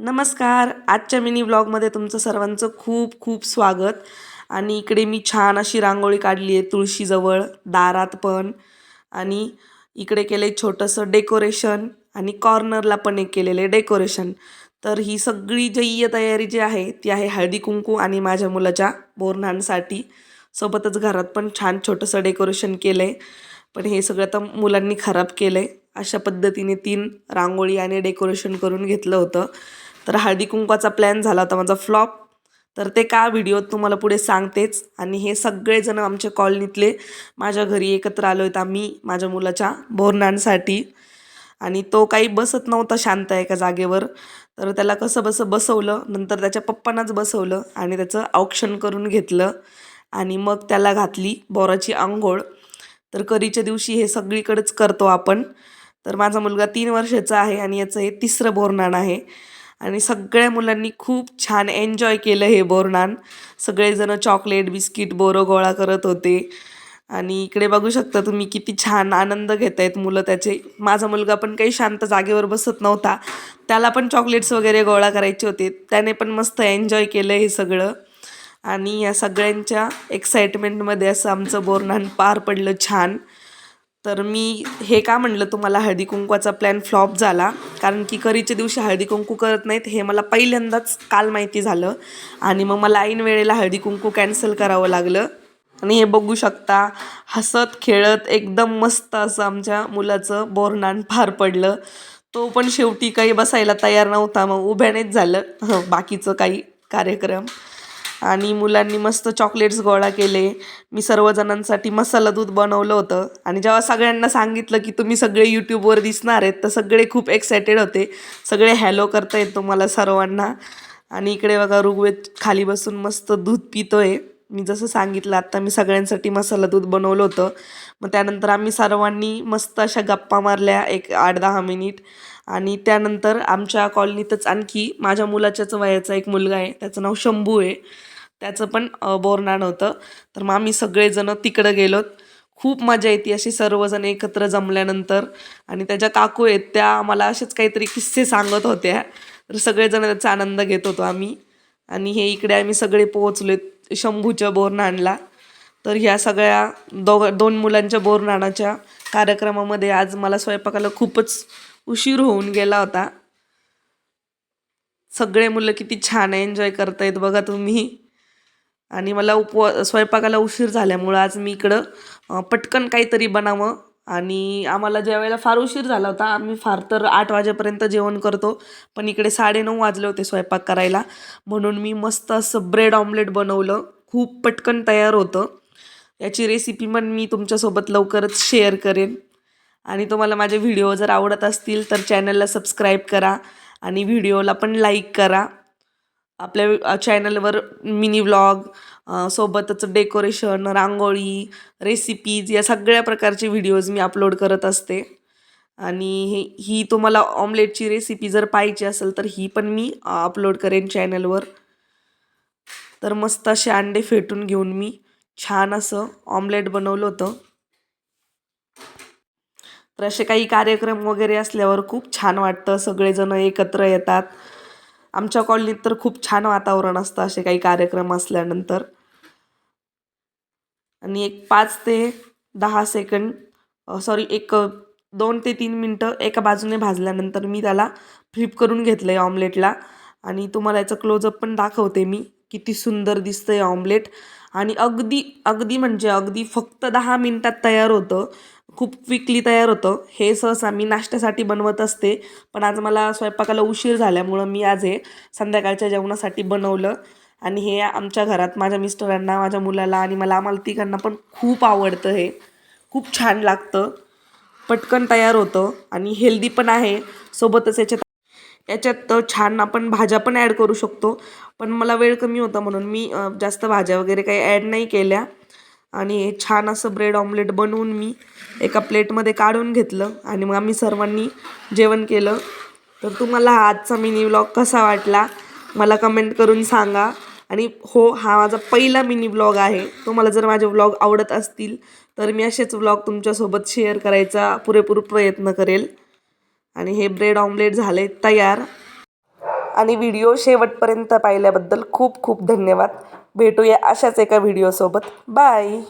नमस्कार. आजच्या मिनी ब्लॉगमध्ये तुमचं सर्वांचं खूप खूप स्वागत. आणि इकडे मी छान अशी रांगोळी काढली आहे तुळशीजवळ दारात पण. आणि इकडे केलं आहे छोटंसं डेकोरेशन आणि कॉर्नरला पण एक केलेलं आहे डेकोरेशन. तर ही सगळी जय्य तयारी जी आहे ती आहे हळदी कुंकू आणि माझ्या मुलाच्या बोरणांसाठी. सोबतच घरात पण छान छोटंसं डेकोरेशन केलं आहे पण हे सगळं तर मुलांनी खराब केलं आहे अशा पद्धतीने तीन रांगोळी आणि डेकोरेशन करून घेतलं होतं. तर हळदी कुंकवाचा प्लॅन झाला होता माझा फ्लॉप तर ते का व्हिडिओ तुम्हाला पुढे सांगतेच. आणि हे सगळेजण आमच्या कॉलनीतले माझ्या घरी एकत्र आलो आहेत आम्ही माझ्या मुलाच्या बोरणांसाठी आणि तो काही बसत नव्हता शांत एका जागेवर. तर त्याला कसं बसं बसवलं नंतर त्याच्या पप्पांनाच बसवलं आणि त्याचं औक्षण करून घेतलं. आणि मग त्याला घातली बोराची आंघोळ. तर करीच्या दिवशी हे सगळीकडेच करतो आपण. तर माझा मुलगा तीन वर्षाचा आहे आणि याचं हे तिसरं बोरनाण आहे. आणि सगळ्या मुलांनी खूप छान एन्जॉय केलं हे बोरनाण सगळेजण चॉकलेट बिस्किट बोरं गोळा करत होते. आणि इकडे बघू शकता तुम्ही किती छान आनंद घेत आहेत मुलं त्याचे. माझा मुलगा पण काही शांत जागेवर बसत नव्हता. त्याला पण चॉकलेट्स वगैरे गोळा करायचे होते. त्याने पण मस्त एन्जॉय केलं हे सगळं. आणि या सगळ्यांच्या एक्साइटमेंटमध्ये असं आमचं बोरनाण पार पडलं छान. तर मी हे का म्हणलं तुम्हाला हळदी कुंकवाचा प्लॅन फ्लॉप झाला. कारण की करीच्या दिवशी हळदी कुंकू करत नाहीत हे मला पहिल्यांदाच काल माहिती झालं. आणि मग मला ऐन वेळेला हळदी कुंकू कॅन्सल करावं लागलं. आणि हे बघू शकता हसत खेळत एकदम मस्त असं आमच्या मुलाचं बोरनान पार पडलं. तो पण शेवटी काही बसायला तयार नव्हता मग उभ्यानेच झालं. हं, बाकीचं काही कार्यक्रम. आणि मुलांनी मस्त चॉकलेट्स गोळा केले. मी सर्वजणांसाठी मसाला दूध बनवलं होतं. आणि जेव्हा सगळ्यांना सांगितलं की तुम्ही सगळे यूट्यूबवर दिसणार आहेत तर सगळे खूप एक्सायटेड होते. सगळे हॅलो करतायत तुम्हाला सर्वांना. आणि इकडे बघा ऋग्वेद खाली बसून मस्त दूध पितो आहे मी जसं सांगितलं आत्ता मी सगळ्यांसाठी मसाला दूध बनवलं होतं. मग त्यानंतर आम्ही सर्वांनी मस्त अशा गप्पा मारल्या एक आठ दहा मिनिट. आणि त्यानंतर आमच्या कॉलनीतच आणखी माझ्या मुलाच्याच वयाचा एक मुलगा आहे त्याचं नाव शंभू आहे. त्याचं पण बोरनाण होतं. तर मग आम्ही सगळेजण तिकडं गेलोत. खूप मजा येते अशी सर्वजण एकत्र जमल्यानंतर. आणि त्याच्या काकू आहेत त्या आम्हाला असेच काहीतरी किस्से सांगत होत्या. तर सगळेजण त्याचा आनंद घेत होतो आम्ही. आणि हे इकडे आम्ही सगळे पोहोचलो शंभूच्या बोरनाणला तर ह्या सगळ्या दोघ दोन मुलांच्या बोरनाणाच्या कार्यक्रमामध्ये आज मला स्वयंपाकाला खूपच उशीर होऊन गेला होता. सगळे मुलं किती छान एन्जॉय करतायत बघा तुम्ही. आणि मला उपवा स्वयंपाकाला उशीर झाल्यामुळं आज मी इकडं पटकन काहीतरी बनावं. आणि आम्हाला ज्या वेळेला फार उशीर झाला होता आम्ही फार तर आठ वाजेपर्यंत जेवण करतो. पण इकडे साडेनऊ वाजले होते स्वयंपाक करायला. म्हणून मी मस्त असं ब्रेड ऑमलेट बनवलं. खूप पटकन तयार होतं. याची रेसिपी पण मी तुमच्यासोबत लवकरच शेअर करेन. आणि तुम्हाला माझे व्हिडिओ जर आवडत असतील तर चॅनलला सबस्क्राईब करा आणि व्हिडिओला पण लाईक करा. आपल्या चॅनलवर मिनी व्लॉग सोबतच डेकोरेशन रांगोळी रेसिपीज या सगळ्या प्रकारचे व्हिडिओज मी अपलोड करत असते. आणि हे ही तुम्हाला ऑमलेटची रेसिपी जर पाहिजे असेल तर ही पण मी अपलोड करेन चॅनलवर तर मस्त असे अंडे फेटून घेऊन मी छान असं ऑमलेट बनवलं होतं. तर असे काही कार्यक्रम वगैरे असल्यावर खूप छान वाटतं. सगळेजण एकत्र येतात. आमच्या कॉलनीत तर खूप छान वातावरण असतं असे काही कार्यक्रम असल्यानंतर. आणि एक पाच ते दहा सेकंड सॉरी एक दोन ते तीन मिनटं एका बाजूने भाजल्यानंतर मी त्याला फ्लिप करून घेतलं आहे ऑमलेटला. आणि तुम्हाला याचं क्लोजअप पण दाखवते मी किती सुंदर दिसतं आहे ऑमलेट. आणि अगदी अगदी म्हणजे अगदी फक्त दहा मिनटात तयार होतं. खूप क्विकली तयार होतं. हे सहसा मी नाश्त्यासाठी बनवत असते. पण आज मला स्वयंपाकाला उशीर झाल्यामुळं मी आज हे संध्याकाळच्या जेवणासाठी बनवलं. आणि हे आमच्या घरात माझ्या मिस्टरांना माझ्या मुलाला आणि मला आम्हाला तिघांना पण खूप आवडतं हे. खूप छान लागतं. पटकन तयार होतं आणि हेल्दी पण आहे. सोबतच याच्यात याच्यात छान आपण भाज्या पण ॲड करू शकतो. पण मला वेळ कमी होता म्हणून मी जास्त भाज्या वगैरे काही ॲड नाही केल्या. आणि हे छान असं ब्रेड ऑमलेट बनवून मी एका प्लेटमध्ये काढून घेतलं आणि मग आम्ही सर्वांनी जेवण केलं. तर तुम्हाला हा आजचा मिनी व्लॉग कसा वाटला? मला कमेंट करून सांगा. आणि हो हा माझा पहिला मिनी व्लॉग आहे. तुम्हाला जर माझे व्लॉग आवडत असतील तर मी असेच व्लॉग तुमच्यासोबत शेअर करायचा पुरेपूर प्रयत्न करेल. आणि हे ब्रेड ऑमलेट झाले तयार. आणि व्हिडिओ शेवटपर्यंत पाहिल्याबद्दल खूप खूप धन्यवाद. भेटूया अशाच एका व्हिडिओसोबत. बाय.